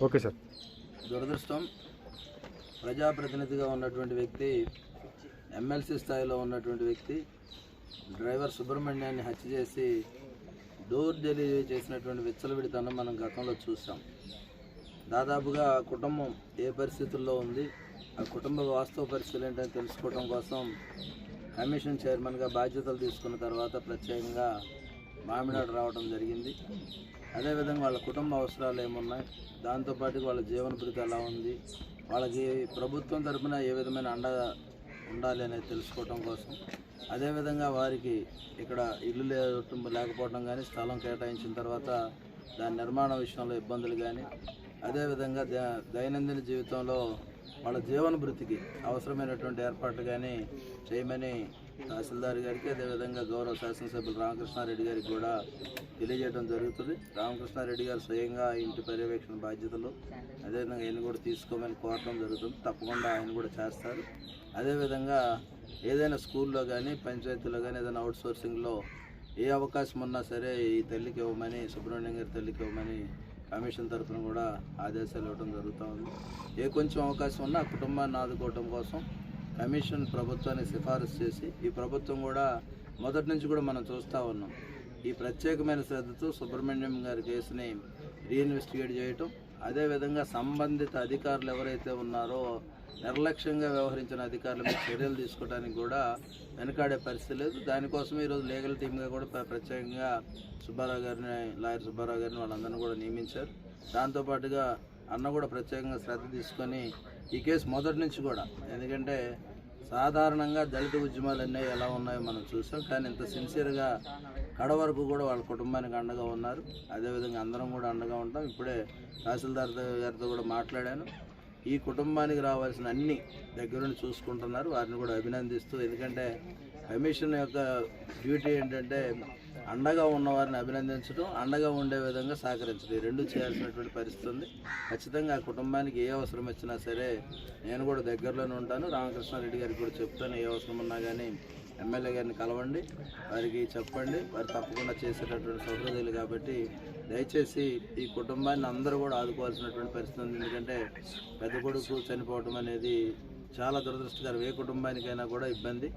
Okay sir. దురదృష్టం ప్రజాప్రతినిధిగా ఉన్నటువంటి వ్యక్తి ఎమ్మెల్సీ స్థాయిలో ఉన్నటువంటి వ్యక్తి డ్రైవర్ సుబ్రహ్మణ్యాన్ని హత్య చేసి డోర్ డెలివరీ చేసినటువంటి విచ్చలవిడితనం మనం గతంలో చూసాం. దాదాపుగా ఆ కుటుంబం ఏ పరిస్థితుల్లో ఉంది ఆ కుటుంబ వాస్తవ పరిస్థితులు ఏంటని తెలుసుకోవడం కోసం కమిషన్ చైర్మన్గా బాధ్యతలు తీసుకున్న తర్వాత ప్రత్యేకంగా మామిడాడు రావడం జరిగింది. అదేవిధంగా వాళ్ళ కుటుంబ అవసరాలు ఏమున్నాయి? దాంతోపాటు వాళ్ళ జీవన భృతి ఎలా ఉంది? వాళ్ళకి ప్రభుత్వం తరపున ఏ విధమైన అండ ఉండాలి అనేది తెలుసుకోవడం కోసం. అదేవిధంగా వారికి ఇక్కడ ఇల్లు లేవటం లేకపోవడం కానీ స్థలం కేటాయించిన తర్వాత దాని నిర్మాణ విషయంలో ఇబ్బందులు కానీ అదేవిధంగా ద- దైనందిన జీవితంలో వాళ్ళ జీవన వృత్తికి అవసరమైనటువంటి ఏర్పాట్లు కానీ చేయమని తహసీల్దార్ గారికి అదేవిధంగా గౌరవ శాసనసభ్యులు రామకృష్ణారెడ్డి గారికి కూడా తెలియజేయడం జరుగుతుంది. రామకృష్ణారెడ్డి గారు స్వయంగా ఇంటి పర్యవేక్షణ బాధ్యతలు అదేవిధంగా ఆయన కూడా తీసుకోమని కోరడం జరుగుతుంది. తప్పకుండా ఆయన కూడా చేస్తారు. అదేవిధంగా ఏదైనా స్కూల్లో కానీ పంచాయతీలో కానీ ఏదైనా అవుట్ సోర్సింగ్లో ఏ అవకాశం ఉన్నా సరే ఈ తల్లికి ఇవ్వమని సుబ్రహ్మణ్యం గారి తల్లికి ఇవ్వమని కమిషన్ తరఫున కూడా ఆదేశాలు ఇవ్వడం జరుగుతూ ఉంది. ఏ కొంచెం అవకాశం ఉన్నా కుటుంబాన్ని ఆదుకోవడం కోసం కమిషన్ ప్రభుత్వాన్ని సిఫారసు చేసి ఈ ప్రభుత్వం కూడా మొదటి నుంచి కూడా మనం చూస్తూ ఉన్నాం. ఈ ప్రత్యేకమైన శ్రద్ధతో సుబ్రహ్మణ్యం గారి కేసుని రీఇన్వెస్టిగేట్ చేయటం అదేవిధంగా సంబంధిత అధికారులు ఎవరైతే ఉన్నారో నిర్లక్ష్యంగా వ్యవహరించిన అధికారుల మీద చర్యలు తీసుకోవడానికి కూడా వెనకాడే పరిస్థితి లేదు. దానికోసం ఈరోజు లీగల్ టీమ్గా కూడా ప్రత్యేకంగా సుబ్బారావు గారిని లాయర్ సుబ్బారావు గారిని వాళ్ళందరినీ కూడా నియమించారు. దాంతోపాటుగా అన్న కూడా ప్రత్యేకంగా శ్రద్ధ తీసుకొని ఈ కేసు మొదటి నుంచి కూడా. ఎందుకంటే సాధారణంగా దళిత ఉద్యమాలు అన్నీ ఎలా ఉన్నాయో మనం చూసాం. కానీ ఇంత సిన్సియర్గా కడ వరకు కూడా వాళ్ళ కుటుంబానికి అండగా ఉన్నారు. అదేవిధంగా అందరం కూడా అండగా ఉంటాం. ఇప్పుడే తహసీల్దార్ గారితో కూడా మాట్లాడాను. ఈ కుటుంబానికి రావాల్సిన అన్ని దగ్గరుండి చూసుకుంటున్నారు. వారిని కూడా అభినందిస్తూ ఎందుకంటే కమిషన్ యొక్క డ్యూటీ ఏంటంటే అండగా ఉన్నవారిని అభినందించడం అండగా ఉండే విధంగా సహకరించడం. ఈ రెండు చేయాల్సినటువంటి పరిస్థితి ఉంది. ఖచ్చితంగా ఆ కుటుంబానికి ఏ అవసరం వచ్చినా సరే నేను కూడా దగ్గరలోనే ఉంటాను. రామకృష్ణారెడ్డి గారికి కూడా చెప్తాను ఏ అవసరం ఉన్నా కానీ ఎమ్మెల్యే గారిని కలవండి. వారికి చెప్పండి. వారు తప్పకుండా చేసేటటువంటి సౌకర్యాలు కాబట్టి దయచేసి ఈ కుటుంబాన్ని అందరూ కూడా ఆదుకోవాల్సినటువంటి పరిస్థితి ఉంది. ఎందుకంటే పెద్ద కొడుకు చనిపోవడం అనేది చాలా దురదృష్టకరం. ఏ కుటుంబానికైనా కూడా ఇబ్బంది.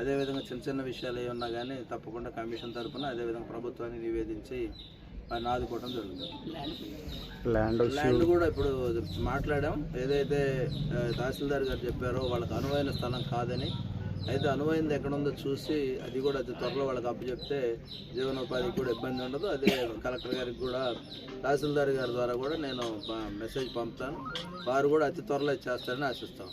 అదేవిధంగా చిన్న చిన్న విషయాలు ఏ ఉన్నా కానీ తప్పకుండా కమిషన్ తరఫున అదేవిధంగా ప్రభుత్వానికి నివేదించి వారిని ఆదుకోవడం జరుగుతుంది. ల్యాండ్ ల్యాండ్ కూడా ఇప్పుడు మాట్లాడాం. ఏదైతే తహసీల్దార్ గారు చెప్పారో వాళ్ళకి అనువైన స్థలం కాదని అయితే అనువైంది ఎక్కడ ఉందో చూసి అది కూడా అతి త్వరలో వాళ్ళకి అప్పచెప్తే జీవనోపాధికి కూడా ఇబ్బంది ఉండదు. అదే కలెక్టర్ గారికి కూడా తహసీల్దార్ గారి ద్వారా కూడా నేను మెసేజ్ పంపుతాను. వారు కూడా అతి త్వరలో చేస్తారని ఆశిస్తాను